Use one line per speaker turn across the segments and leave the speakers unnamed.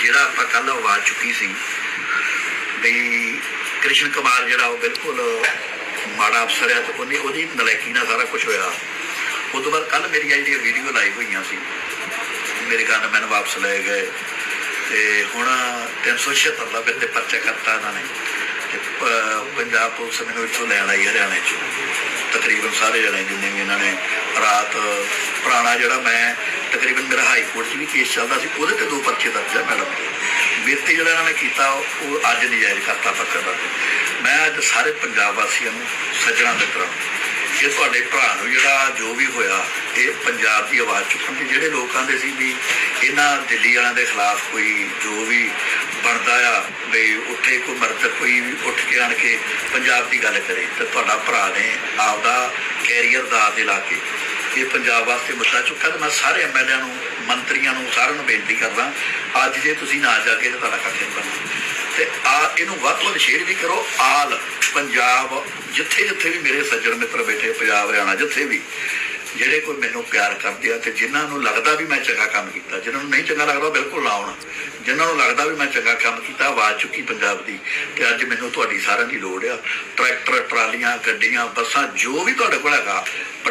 ਜਿਹੜਾ ਆਪਾਂ ਕੱਲ ਆਵਾਜ਼ ਚੁੱਕੀ ਸੀ ਵੀ ਕ੍ਰਿਸ਼ਨ ਕੁਮਾਰ ਜਿਹੜਾ ਉਹ ਬਿਲਕੁਲ ਮਾੜਾ ਅਫਸਰ ਹੈ ਤੇ ਉਹਨੇ ਉਹਦੀ ਨਲਾਇਕੀ ਨਾਲ ਸਾਰਾ ਕੁਝ ਹੋਇਆ। ਉਸ ਤੋਂ ਬਾਅਦ ਕੱਲ ਮੇਰੀਆਂ ਜਿਹੜੀਆਂ ਵੀਡੀਓ ਲਾਈਵ ਹੋਈਆਂ ਸੀ, ਮੇਰੇ ਕੰਨ ਮੈਨੂੰ ਵਾਪਸ ਲੈ ਗਏ ਤੇ ਹੁਣ 376 ਦਾ ਬਿੱਲ ਤੇ ਪਰਚਾ ਕਰਤਾ ਇਹਨਾਂ ਨੇ ਤੇ ਪੰਜਾਬ ਪੁਲਿਸ ਮੈਨੂੰ ਇੱਥੋਂ ਲੈਣ ਆਈ ਹਰਿਆਣੇ 'ਚ। ਤਕਰੀਬਨ ਸਾਰੇ ਜਣੇ ਜਿੰਨੇ ਵੀ ਇਹਨਾਂ ਨੇ ਰਾਤ ਪੁਰਾਣਾ ਜਿਹੜਾ ਮੈਂ ਤਕਰੀਬਨ ਮੇਰਾ ਹਾਈ ਕੋਰਟ 'ਚ ਵੀ ਕੇਸ ਚੱਲਦਾ ਸੀ, ਉਹਦੇ ਤੇ ਦੋ ਪਰਚੇ ਦਰਜ ਹੈ ਮੈਡਮ ਮੇਰੇ ਤੇ ਜਿਹੜਾ ਇਹਨਾਂ ਨੇ ਕੀਤਾ, ਉਹ ਅੱਜ ਨਜਾਇਜ਼ ਕਰਤਾ ਪਰਚਾ ਦਰਜ ਮੈਂ ਅੱਜ ਸਾਰੇ ਪੰਜਾਬ ਵਾਸੀਆਂ ਨੂੰ, ਸੱਜਣਾ ਮਿੱਤਰਾਂ ਇਹ ਤੁਹਾਡੇ ਭਰਾ ਨੂੰ ਜਿਹੜਾ ਜੋ ਵੀ ਹੋਇਆ, ਇਹ ਪੰਜਾਬ ਦੀ ਆਵਾਜ਼ ਚੁੱਕਣ ਦੇ, ਜਿਹੜੇ ਲੋਕ ਦੇ ਸੀ ਵੀ ਇਹਨਾਂ ਦਿੱਲੀ ਵਾਲਿਆਂ ਦੇ ਖਿਲਾਫ ਕੋਈ ਜੋ ਵੀ ਬਣਦਾ ਆ, ਵੀ ਉੱਥੇ ਕੋਈ ਮਰਦ ਕੋਈ ਵੀ ਉੱਠ ਕੇ ਆਣ ਕੇ ਪੰਜਾਬ ਦੀ ਗੱਲ ਕਰੇ, ਤੇ ਤੁਹਾਡਾ ਭਰਾ ਨੇ ਆਪਦਾ ਕੈਰੀਅਰ ਦਾ ਦਿਲਾ ਕੇ ਇਹ ਪੰਜਾਬ ਵਾਸਤੇ ਮੁੱਦਾ ਚੁੱਕਾ ਤੇ ਮੈਂ ਸਾਰੇ ਐਮਐਲਏ ਨੂੰ, ਮੰਤਰੀਆਂ ਨੂੰ, ਸਾਰਿਆਂ ਨੂੰ ਬੇਨਤੀ ਕਰਦਾ, ਅੱਜ ਜੇ ਤੁਸੀਂ ਨਾ ਜਾ ਕੇ ਤੇ ਤੁਹਾਡਾ ਕੱਖ ਨਹੀਂ ਤੇ ਆ, ਇਹਨੂੰ ਵੱਧ ਤੋਂ ਵੱਧ ਸ਼ੇਅਰ ਵੀ ਕਰੋ, ਆਲ ਪੰਜਾਬ, ਜਿੱਥੇ ਜਿੱਥੇ ਵੀ ਮੇਰੇ ਸੱਜਣ ਮਿੱਤਰ ਬੈਠੇ, ਪੰਜਾਬ, ਹਰਿਆਣਾ, ਜਿੱਥੇ ਵੀ, ਜਿਹੜੇ ਕੋਈ ਮੈਨੂੰ ਪਿਆਰ ਕਰਦੇ ਆ ਤੇ ਜਿਨ੍ਹਾਂ ਨੂੰ ਲੱਗਦਾ ਵੀ ਮੈਂ ਚੰਗਾ ਕੰਮ ਕੀਤਾ, ਜਿਨ੍ਹਾਂ ਨੂੰ ਨਹੀਂ ਚੰਗਾ ਲੱਗਦਾ ਬਿਲਕੁਲ ਨਾ ਆਉਣ। ਜਿਨ੍ਹਾਂ ਨੂੰ ਲੱਗਦਾ ਵੀ ਮੈਂ ਚੰਗਾ ਕੰਮ ਕੀਤਾ, ਆਵਾਜ਼ ਚੁੱਕੀ ਪੰਜਾਬ ਦੀ, ਤੇ ਅੱਜ ਮੈਨੂੰ ਤੁਹਾਡੀ ਸਾਰਿਆਂ ਦੀ ਲੋੜ ਆ। ਟਰੈਕਟਰ, ਟਰਾਲੀਆਂ, ਗੱਡੀਆਂ, ਬੱਸਾਂ, ਜੋ ਵੀ ਤੁਹਾਡੇ ਕੋਲ ਹੈਗਾ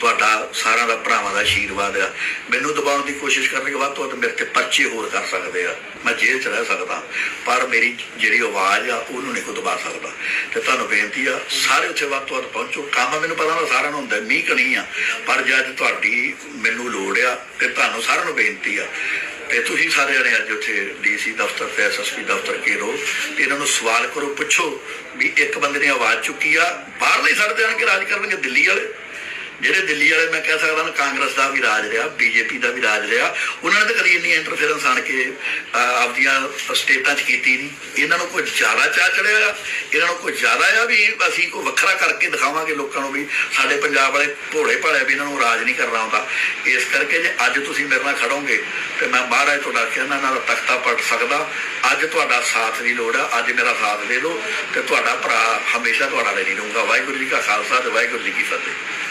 ਤੁਹਾਡਾ ਸਾਰਿਆਂ ਦਾ ਭਰਾਵਾਂ ਦਾ ਆਸ਼ੀਰਵਾਦ ਆ। ਮੈਨੂੰ ਦਬਾਉਣ ਦੀ ਕੋਸ਼ਿਸ਼ ਕਰਨਗੇ ਵੱਧ ਤੋਂ ਵੱਧ ਮੇਰੇ ਤੇ ਪਰਚੇ ਹੋਰ ਕਰ ਸਕਦੇ ਆ। ਮੈਂ ਜੇਲ੍ਹ 'ਚ ਰਹਿ ਸਕਦਾ। ਪਰ ਮੇਰੀ ਜਿਹੜੀ ਆਵਾਜ਼ ਆ, ਉਹਨੂੰ ਨਹੀਂ ਕੋਈ ਦਬਾ ਸਕਦਾ। ਤੇ ਤੁਹਾਨੂੰ ਬੇਨਤੀ ਆ, ਸਾਰੇ ਉੱਥੇ ਵੱਧ ਤੋਂ ਵੱਧ ਪਹੁੰਚੋ। ਕੰਮ ਮੈਨੂੰ ਪਤਾ ਨਾ ਸਾਰਿਆਂ ਨੂੰ ਹੁੰਦਾ, ਮੀਂਹ ਕਣੀ ਆ। ਪਰ ਜੇ ਅੱਜ ਤੁਹਾਡੀ ਮੈਨੂੰ ਲੋੜ ਆ ਤੇ ਤੁਹਾਨੂੰ ਸਾਰਿਆਂ ਨੂੰ ਬੇਨਤੀ ਆ। ਤੇ ਤੁਸੀਂ ਸਾਰੇ ਜਣੇ ਅੱਜ ਉੱਥੇ ਡੀਸੀ ਦਫ਼ਤਰ ਤੇ ਐਸਐਸਪੀ ਦਫ਼ਤਰ ਘੇਰੋ। ਤੇ ਇਹਨਾਂ ਨੂੰ ਸਵਾਲ ਕਰੋ, ਪੁੱਛੋ ਵੀ ਇੱਕ ਬੰਦੇ ਨੇ ਆਵਾਜ਼ ਚੁੱਕੀ ਆ ਬਾਹਰਲੇ ਸਾਡੇ ਆਣ ਕੇ ਰਾਜ ਕਰਨਗੇ, ਦਿੱਲੀ ਵਾਲੇ। ਜਿਹੜੇ ਦਿੱਲੀ ਵਾਲੇ ਮੈਂ ਕਹਿ ਸਕਦਾ ਨਾ, ਕਾਂਗਰਸ ਦਾ ਵੀ ਰਾਜ ਰਿਹਾ, ਬੀਜੇਪੀ ਦਾ ਵੀ ਰਾਜ ਰਿਹਾ, ਉਹਨਾਂ ਨੇ ਤਾਂ ਕਦੀ ਇੰਨੀ ਇੰਟਰਫੇਰੈਂਸ ਆਣ ਕੇ ਆਪਦੀਆਂ ਸਟੇਟਾਂ 'ਚ ਕੀਤੀ ਨਹੀਂ। ਇਹਨਾਂ ਨੂੰ ਕੋਈ ਜ਼ਿਆਦਾ ਚਾਹ ਚੜਿਆ ਇਹਨਾਂ ਨੂੰ ਕੋਈ ਜ਼ਿਆਦਾ ਆ ਵੀ ਅਸੀਂ ਕੋਈ ਵੱਖਰਾ ਕਰਕੇ ਦਿਖਾਵਾਂਗੇ ਲੋਕਾਂ ਨੂੰ ਵੀ ਸਾਡੇ ਪੰਜਾਬ ਵਾਲੇ ਭੋਲੇ ਭਾਲੇ ਵੀ ਇਹਨਾਂ ਨੂੰ ਰਾਜ ਨਹੀਂ ਕਰਨਾ ਆਉਂਦਾ। ਇਸ ਕਰਕੇ ਜੇ ਅੱਜ ਤੁਸੀਂ ਮੇਰੇ ਨਾਲ ਖੜੋਗੇ, ਤੇ ਮੈਂ ਮਹਾਰਾਜ ਤੁਹਾਡਾ ਕਹਿੰਦਾ ਨਾਲ ਤਖਤਾ ਪਲਟ ਸਕਦਾ। ਅੱਜ ਤੁਹਾਡਾ ਸਾਥ ਦੀ ਲੋੜ ਆ, ਅੱਜ ਮੇਰਾ ਸਾਥ ਦੇ ਲਓ ਤੇ ਤੁਹਾਡਾ ਭਰਾ ਹਮੇਸ਼ਾ ਤੁਹਾਡਾ ਨਹੀਂ ਰਹੂੰਗਾ। ਵਾਹਿਗੁਰੂ ਜੀ ਕਾ ਖਾਲਸਾ ਤੇ ਵਾਹਿਗੁਰੂ ਜੀ ਕੀ ਫਤਿਹ।